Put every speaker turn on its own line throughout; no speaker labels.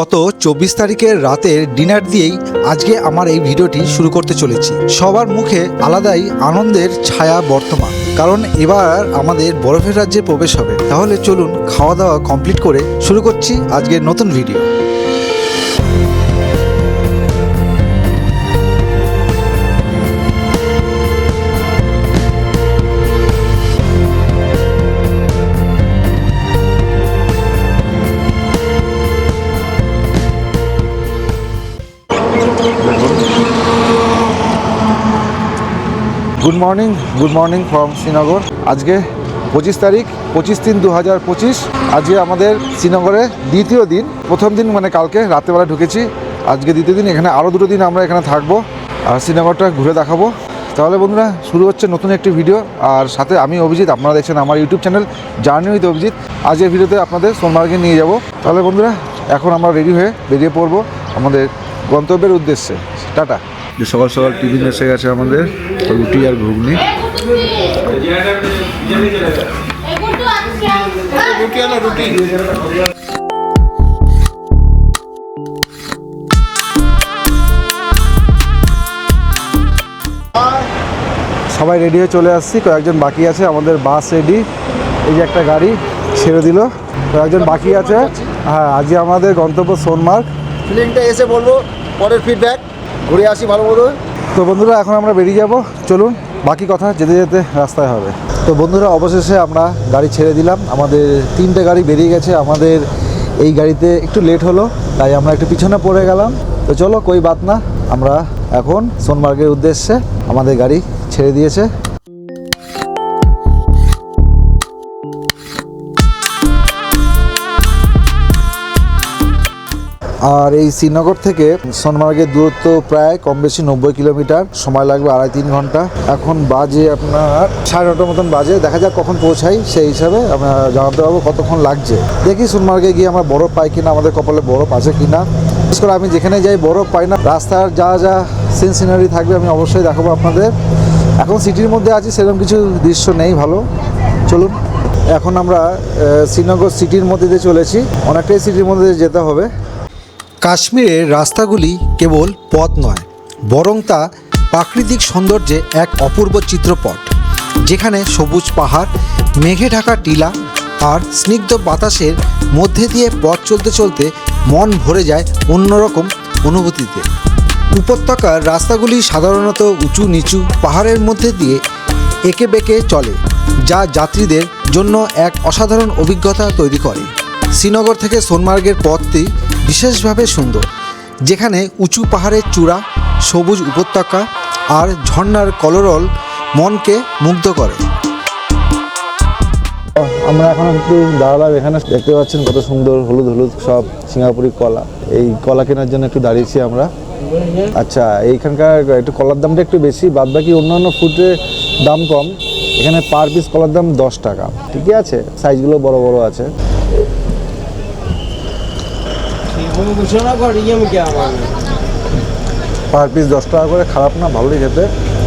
গত চব্বিশ তারিখের রাতের ডিনার দিয়েই আজকে আমার এই ভিডিওটি শুরু করতে চলেছি। সবার মুখে আলাদাই আনন্দের ছায়া বর্তমান। কারণ এবার আমাদের বরফের রাজ্যে প্রবেশ হবে। তাহলে চলুন খাওয়া দাওয়া কমপ্লিট করে শুরু করছি আজকের নতুন video. Good morning good morning from Srinagar আজকে পঁচিশ তারিখ, পঁচিশ তিন দু হাজার পঁচিশ। আজকে আমাদের শ্রীনগরে দ্বিতীয় দিন। প্রথম দিন মানে কালকে রাত্রেবেলা ঢুকেছি। আজকে দ্বিতীয় দিন, এখানে আরও দুটো দিন আমরা এখানে থাকব। আর শ্রীনগরটা ঘুরে দেখাবো। তাহলে বন্ধুরা, শুরু হচ্ছে নতুন একটি ভিডিও। আর সাথে আমি অভিজিৎ, আপনারা দেখছেন আমার YouTube channel journey with Abhijit আজকের ভিডিওতে আপনাদের সোনমার্গে নিয়ে যাব। তাহলে বন্ধুরা, এখন আমরা রেডি হয়ে বেরিয়ে পড়ব আমাদের গন্তব্যের উদ্দেশ্যে। টাটা। যে সকাল সকাল টিফিন এসে গেছে আমাদের রুটি আর ঘুগনি। সবাই রেডি হয়ে চলে আসছি, কয়েকজন বাকি আছে, আমাদের বাস রেডি এই যে একটা গাড়ি ছেড়ে দিল, কয়েকজন বাকি আছে। হ্যাঁ আজকে আমাদের গন্তব্য সোনমার্গ।
ফিলিংটা এসে বলব, পরের ফিডব্যাক ঘুরে আসি ভালো মতো।
তো বন্ধুরা, এখন আমরা বেরিয়ে যাব। চলুন, বাকি কথা যেতে যেতে রাস্তায় হবে। তো বন্ধুরা, অবশেষে আমরা গাড়ি ছেড়ে দিলাম। আমাদের তিনটে গাড়ি বেরিয়ে গেছে। আমাদের এই গাড়িতে একটু লেট হলো, তাই আমরা একটু পিছনে পড়ে গেলাম। তো চলো, কই বাত না, আমরা এখন সোনমার্গের উদ্দেশ্যে আমাদের গাড়ি ছেড়ে দিয়েছে। আর এই শ্রীনগর থেকে সোনমার্গের দূরত্ব প্রায় কম বেশি নব্বই কিলোমিটার। সময় লাগবে আড়াই তিন ঘণ্টা। এখন বাজে আপনার সাড়ে নটার মতন বাজে। দেখা যাক কখন পৌঁছাই, সেই হিসাবে আমরা জানাতে পারব কতক্ষণ লাগছে। দেখি সোনমার্গে গিয়ে আমরা বরফ পাই কিনা, আমাদের কপালে বরফ আছে কিনা। বিশেষ করে আমি যেখানে যাই, বরফ পাই না। রাস্তার যা যা সিন সিনারি থাকবে আমি অবশ্যই দেখাবো আপনাদের। এখন সিটির মধ্যে আছি, সেরকম কিছু দৃশ্য নেই ভালো। চলুন, এখন আমরা শ্রীনগর সিটির মধ্যে দিয়ে চলেছি। অনেকটাই সিটির মধ্যে যেতে হবে। কাশ্মীরের রাস্তাগুলি কেবল পথ নয়, বরং তা প্রাকৃতিক সৌন্দর্যে এক অপূর্ব চিত্রপট, যেখানে সবুজ পাহাড়, মেঘে ঢাকা টিলা আর স্নিগ্ধ বাতাসের মধ্যে দিয়ে পথ চলতে চলতে মন ভরে যায় অন্যরকম অনুভূতিতে। উপত্যকার রাস্তাগুলি সাধারণত উঁচু নিচু পাহাড়ের মধ্যে দিয়ে এঁকে বেঁকে চলে, যা যাত্রীদের জন্য এক অসাধারণ অভিজ্ঞতা তৈরি করে। শ্রীনগর থেকে সোনমার্গের পথটি বিশেষভাবে সুন্দর, যেখানে উঁচু পাহাড়ের চূড়া, সবুজ উপত্যকা আর ঝর্ণার কলরল মনকে মুগ্ধ করে। আমরা এখন একটু দাঁড়ালাম এখানে, দেখতে পাচ্ছেন কত সুন্দর হলুদ হলুদ সব সিঙ্গাপুরি কলা। এই কলা কেনার জন্য একটু দাঁড়িয়েছি আমরা। আচ্ছা এইখানকার একটু কলার দামটা একটু বেশি বাদ বাকি অন্যান্য ফুডের দাম কম। এখানে পার পিস কলার দাম দশ টাকা। ঠিকই আছে? সাইজগুলো বড় বড় আছে।
ঘোষণা করি আমি কে আমার।
পার পিস দশ টাকা করে খারাপ না ভালোই খেতে।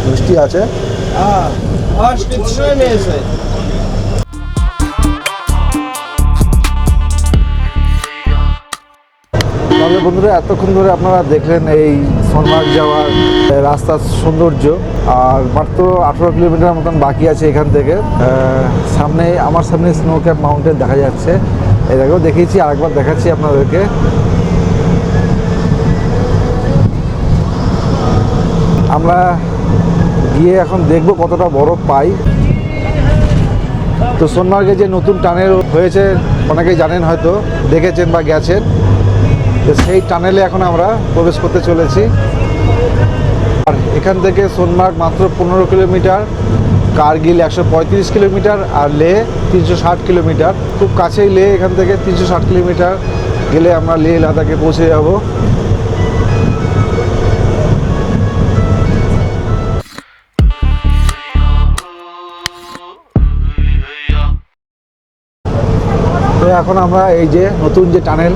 মিষ্টি আছে।
হ্যাঁ
তাহলে বন্ধুরা এতক্ষণ ধরে আপনারা দেখলেন এই সোনমার্গ যাওয়ার রাস্তার সৌন্দর্য। আর মাত্র আঠেরো কিলোমিটার মতন বাকি আছে এখান থেকে। সামনে আমার সামনে স্নো ক্যাপ মাউন্টেন দেখা যাচ্ছে। দেখো দেখিয়েছি আরেকবার দেখাচ্ছি আপনাদেরকে। আমরা গিয়ে এখন দেখব কতটা বরফ পাই। তো সোনমার্গে যে নতুন টানেল হয়েছে, অনেকেই জানেন হয়তো, দেখেছেন বা গেছেন। তো সেই টানেলে এখন আমরা প্রবেশ করতে চলেছি। আর এখান থেকে সোনমার্গ মাত্র পনেরো কিলোমিটার, কার্গিল একশো পঁয়ত্রিশ কিলোমিটার, আর লে তিনশো ষাট কিলোমিটার। খুব কাছেই লে এখান থেকে তিনশো ষাট কিলোমিটার গেলে আমরা লে লাদাখে পৌঁছে যাব। এখন আমরা এই যে নতুন যে টানেল,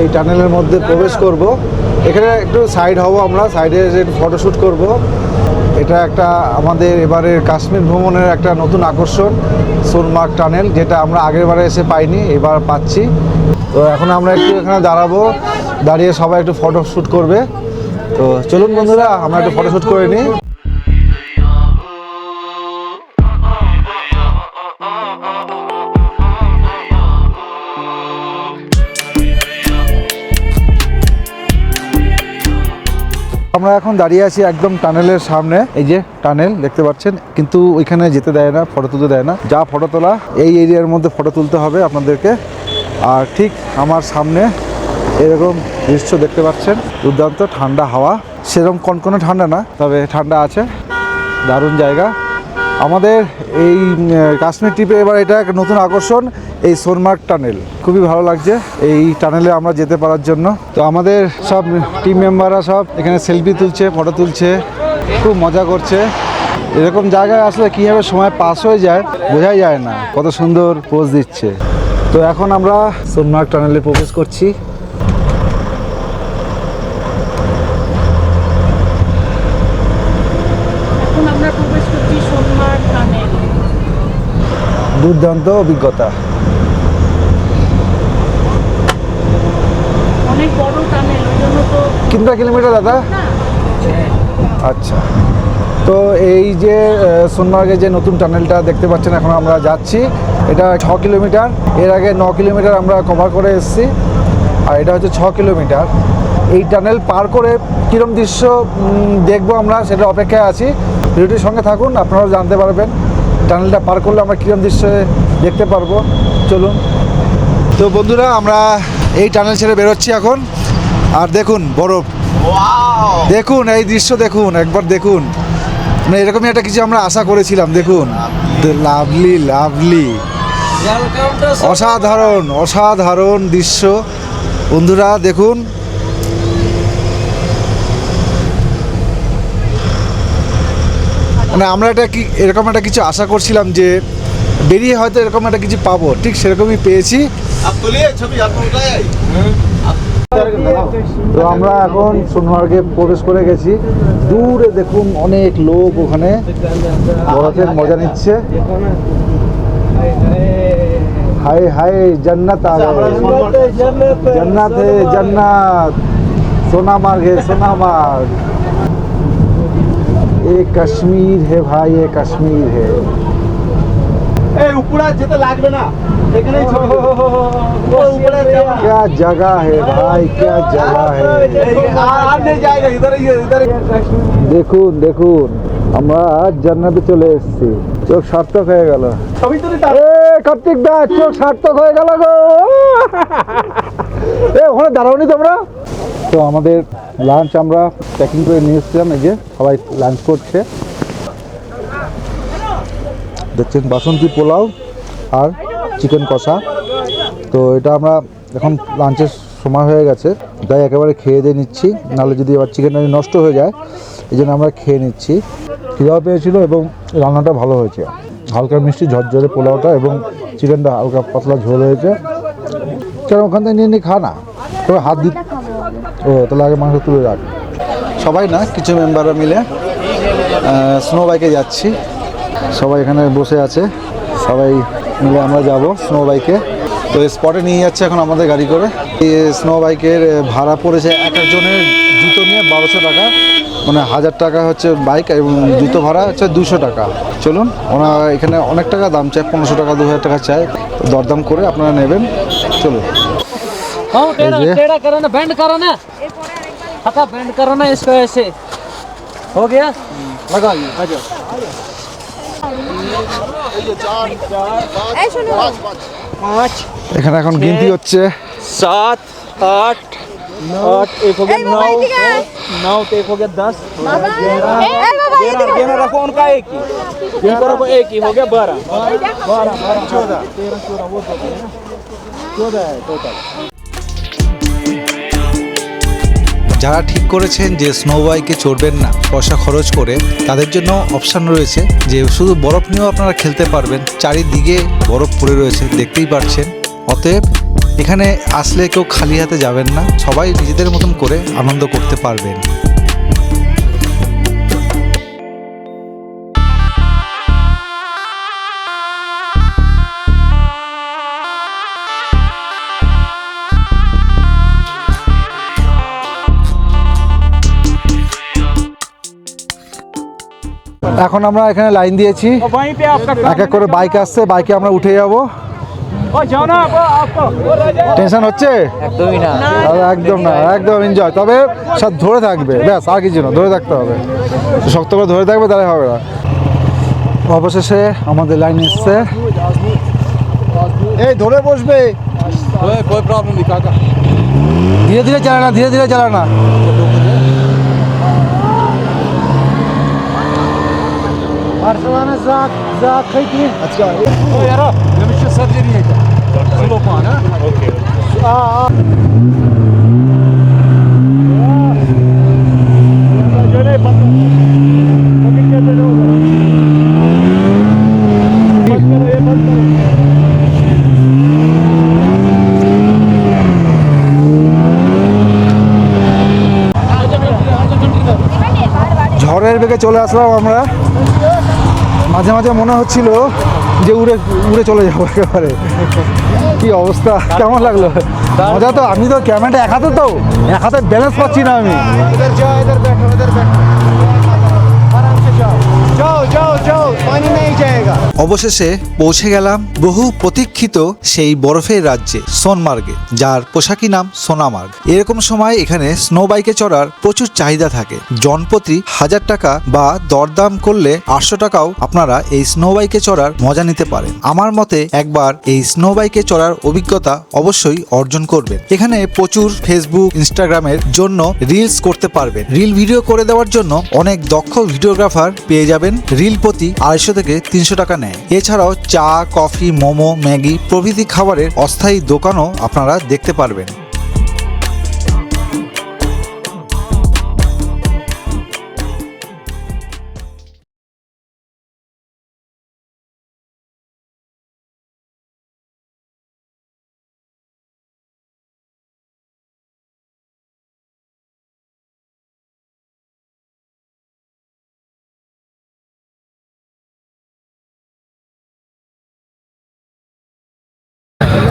এই টানেলের মধ্যে প্রবেশ করব। এখানে একটু সাইড হব আমরা সাইডে ফটোশ্যুট করব। এটা একটা আমাদের এবারের কাশ্মীর ভ্রমণের একটা নতুন আকর্ষণ, সোনমার্গ টানেল, যেটা আমরা আগের বারে এসে পাইনি, এবার পাচ্ছি। তো এখন আমরা একটু এখানে দাঁড়াবো, দাঁড়িয়ে সবাই একটু ফটোশ্যুট করবে। তো চলুন বন্ধুরা, আমরা একটু ফটোশ্যুট করে নিই। আমরা এখন দাঁড়িয়ে আছি একদম টানেলের সামনে। এই যে টানেল দেখতে পাচ্ছেন, কিন্তু ওইখানে যেতে দেয় না ফটো তুলতে দেয় না। যা ফটো তোলা, এই এরিয়ার মধ্যে ফটো তুলতে হবে আপনাদেরকে। আর ঠিক আমার সামনে এরকম দৃশ্য দেখতে পাচ্ছেন, দুর্দান্ত ঠান্ডা হাওয়া। সেরকম কনকনে ঠান্ডা না, তবে ঠান্ডা আছে। দারুণ জায়গা। আমাদের এই কাশ্মীর ট্রিপে এবার এটা একটা নতুন আকর্ষণ। এই সোনমার্গ টানেল। খুবই ভালো লাগছে এই টানেলে আমরা যেতে পারার জন্য। তো আমাদের সব টিম মেম্বাররা সব এখানে সেলফি তুলছে ফটো তুলছে খুব মজা করছে। এরকম জায়গায় আসলে কীভাবে সময় পাস হয়ে যায় বোঝাই যায় না কত সুন্দর পোজ দিচ্ছে। তো এখন আমরা সোনমার্গ টানেলে প্রবেশ করছি। দুর্দান্ত অভিজ্ঞতা।
অনেক বড় টানেল ওই জন্য তো
কিনটা কিলোমিটার দাদা? আচ্ছা। তো এই যে সোনমার্গে যে নতুন টানেলটা দেখতে পাচ্ছেন এখন আমরা যাচ্ছি। এটা ছ কিলোমিটার। এর আগে ন কিলোমিটার আমরা কভার করে এসেছি। আর এটা হচ্ছে ছ কিলোমিটার। এই টানেল পার করে কীরম দৃশ্য দেখব আমরা সেটা অপেক্ষায় আছি। ভিডিওটির সঙ্গে থাকুন আপনারাও জানতে পারবেন। টানেলটা পার করলে আমরা কীরম দৃশ্য দেখতে পারব। চলুন। তো বন্ধুরা আমরা এই টানেল ছেড়ে বেরোচ্ছি এখন। আর দেখুন, বরফ। দেখুন, এই দৃশ্য দেখুন, একবার দেখুন। মানে এরকমই একটা কিছু আমরা আশা করেছিলাম, দেখুন।
Lovely lovely.
অসাধারণ অসাধারণ দৃশ্য। বন্ধুরা, দেখুন। মানে আমরা এটা কি, এরকম একটা কিছু আশা করছিলাম যে বেরিয়ে হয়তো এরকম একটা কিছু পাবো ঠিক সেরকমই পেয়েছি
आप तुलिए छवि आपको उठाया
তো আমরা এখন সোনমার্গে প্রবেশ করে গেছি দূরে দেখুন অনেক লোক ওখানে বরফের মজা নিচ্ছে হাই হাই জান্নাত আ গয়ে जन्नत है जन्नत सोनामार्ग है सोनामार्ग ये कश्मीर है भाई ये कश्मीर है
এই উপরে যেতে লাগবে না এখানেই ছবি উপরে
क्या जगह है भाई क्या जगह है
আর নেই জায়গা ইধার ইধার
দেখুন দেখুন আমরা জান্নাতে চলে এসেছি চোখ সার্থক হয়ে গেল
ছবি তুলি
এ কার্তিক দা চোখ সার্থক হয়ে গেল গো এ ওখানে দাঁড়াওনি তোমরা তো আমাদের লাঞ্চ আমরা প্যাকিং করে নিয়ে এসেছিলাম এই যে সবাই লাঞ্চ করছে দেখছেন বাসন্তী পোলাও আর চিকেন কষা। তো এটা আমরা এখন লাঞ্চের সময় হয়ে গেছে। তাই একেবারে খেয়ে দিয়ে নিচ্ছি। নাহলে যদি আবার চিকেনটা নষ্ট হয়ে যায়, এই জন্য আমরা খেয়ে নিচ্ছি। খিদাও পেয়েছিল এবং রান্নাটা ভালো হয়েছে। হালকা মিষ্টি ঝরঝরে পোলাওটা এবং চিকেনটা হালকা পাতলা ঝোল হয়েছে। কেন ওখান থেকে নিয়ে নিয়ে খা না। তবে হাত দি ও, তাহলে আগে মাংস তুলে রাখ। সবাই না, কিছু মেম্বাররা মিলে স্নো বাইকে যাচ্ছি। সবাই এখানে বসে আছে সবাই মিলে আমরা যাব স্নো বাইকে তো স্পটে নিয়ে যাচ্ছে এখন আমাদের গাড়ি করে এই স্নো বাইকের ভাড়া পড়েছে এক একজনের জুতো নিয়ে বারোশো টাকা মানে হাজার টাকা হচ্ছে বাইক এবং জুতো ভাড়া হচ্ছে দুশো টাকা চলুন ওরা এখানে অনেক টাকা দাম চায় পনেরোশো টাকা দু হাজার টাকা চায় দরদাম করে আপনারা নেবেন চলুন
हाँ टेढ़ा
ये-
टेढ़ा करो ना बैंड करो ना हटा बैंड करो ना इसको ऐसे हो गया लगाओ ये आ जाओ
পাঁচ
এখানে এখন গিনতি হচ্ছে
সাত আট आठ एक हो गया नौ नौ तो एक हो गया दस ग्यारह ग्यारह रखो उनका एक ही इनको रखो एक ही हो गया बारह बारह बारह चौदह तेरह चौदह वो तो है ना चौदह है टोटल
যারা ঠিক করেছেন যে স্নো বাইকে চড়বেন না, পয়সা খরচ করে, তাদের জন্য অপশান রয়েছে যে শুধু বরফ নিয়েও আপনারা খেলতে পারবেন। চারিদিকে বরফ পড়ে রয়েছে, দেখতেই পাচ্ছেন। অতএব, এখানে আসলে কেউ খালি হাতে যাবেন না, সবাই নিজেদের মতন করে আনন্দ করতে পারবেন।
এখন আমরা এখানে লাইন দিয়েছি। এক এক করে বাইক আসছে বাইকে আমরা উঠে যাব। টেনশন হচ্ছে?
একদমই না।
একদম না একদম এনজয় তবে সব ধরে থাকবে ব্যাস আর কিছু না ধরে থাকতে হবে। শক্ত করে ধরে থাকবে তাহলে হবে না। অবশেষে আমাদের লাইন এসছে।
এই ধরে বসবে।
ধীরে ধীরে চালা না ধীরে ধীরে চালা না
আচ্ছা
ঝড়ের বেগে চলে আসলাম আমরা মাঝে মাঝে মনে হচ্ছিল যে উড়ে উড়ে চলে যাব একেবারে। কি অবস্থা? কেমন লাগল? মজা তো, আমি তো ক্যামেরাটা এক হাতে তো, এক হাতে ব্যালেন্স পাচ্ছি না আমি।
যাও যাও
অবশেষে পৌঁছে গেলাম বহু প্রতীক্ষিত সেই বরফের রাজ্যে, সোনমার্গে, যার পোশাকি নাম সোনামার্গ। এরকম সময় এখানে স্নো বাইকে চড়ার প্রচুর চাহিদা থাকে। জনপ্রতি হাজার টাকা বা দরদাম করলে আটশো টাকাও আপনারা এই স্নো বাইকে চড়ার মজা নিতে পারেন। আমার মতে একবার এই স্নো বাইকে চড়ার অভিজ্ঞতা অবশ্যই অর্জন করবেন। এখানে প্রচুর ফেসবুক ইনস্টাগ্রামের জন্য রিলস করতে পারবেন। রিল ভিডিও করে দেওয়ার জন্য অনেক দক্ষ ভিডিওগ্রাফার পেয়ে যাবেন। রিল প্রতি আড়াইশো থেকে তিনশো টাকা নেয়। এছাড়াও চা, কফি, মোমো, ম্যাগি প্রভৃতি খাবারের অস্থায়ী দোকানও আপনারা দেখতে পারবেন।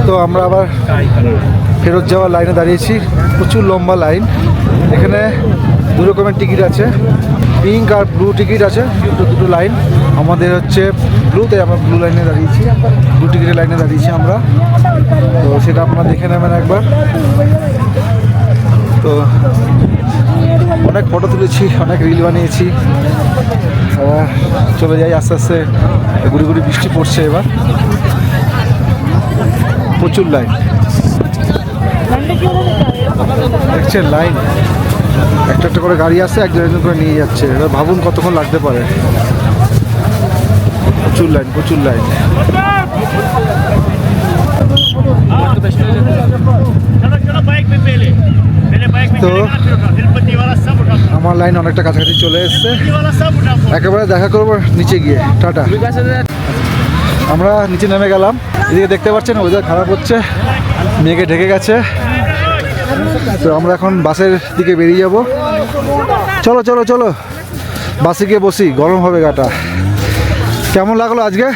তো আমরা আবার ফেরত যাওয়ার লাইনে দাঁড়িয়েছি। প্রচুর লম্বা লাইন। এখানে দু রকমের টিকিট আছে। পিঙ্ক আর ব্লু টিকিট আছে। দুটো দুটো লাইন। আমাদের হচ্ছে ব্লুতে আমরা ব্লু লাইনে দাঁড়িয়েছি। ব্লু টিকিটের লাইনে দাঁড়িয়েছি আমরা। তো সেটা আপনারা দেখে নেবেন একবার। তো অনেক ফটো তুলেছি, অনেক রিল বানিয়েছি। চলে যাই আস্তে আস্তে। গুড়ি গুড়ি বৃষ্টি পড়ছে এবার। প্রচুর লাইন দেখছেন লাইন একটা একটা করে গাড়ি আসছে, একজন একজন করে নিয়ে যাচ্ছে। এবার ভাবুন কতক্ষণ লাগতে পারে। প্রচুর লাইন প্রচুর লাইন তো আমার লাইন অনেকটা কাছাকাছি চলে এসছে। একেবারে দেখা করব নিচে গিয়ে। টাটা। আমরা নিচে নেমে গেলাম। এদিকে দেখতে পাচ্ছেন ওয়েদার খারাপ হচ্ছে মেঘে ঢেকে গেছে। তো আমরা এখন বাসের দিকে বেরিয়ে যাব। চলো চলো চলো। বাসে গিয়ে বসি গরম হবে গাটা। কেমন লাগল আজকে?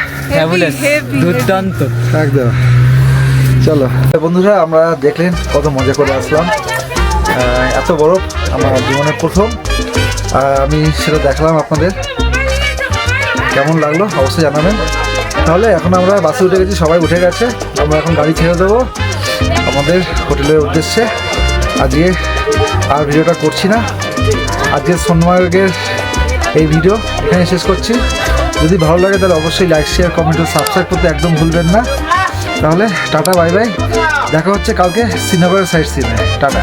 দুর্দান্ত।
একদম। চলো। বন্ধুরা আমরা দেখলেন কত মজা করে আসলাম। এত বরফ আমার জীবনের প্রথম। আর আমি সেটা দেখলাম আপনাদের। কেমন লাগল? অবশ্যই জানাবেন। তাহলে এখন আমরা বাসে উঠে গেছি, সবাই উঠে গেছে। আমরা এখন গাড়ি ছেড়ে দেবো আমাদের হোটেলের উদ্দেশ্যে। আজকে আর ভিডিওটা করছি না। আজকে সোনমার্গের এই ভিডিও এখানে শেষ করছি। যদি ভালো লাগে তাহলে অবশ্যই লাইক শেয়ার কমেন্ট ও সাবস্ক্রাইব করতে একদম ভুলবেন না। তাহলে টাটা বাই বাই দেখা হচ্ছে কালকে শ্রীনগরের সাইড সিনে টাটা।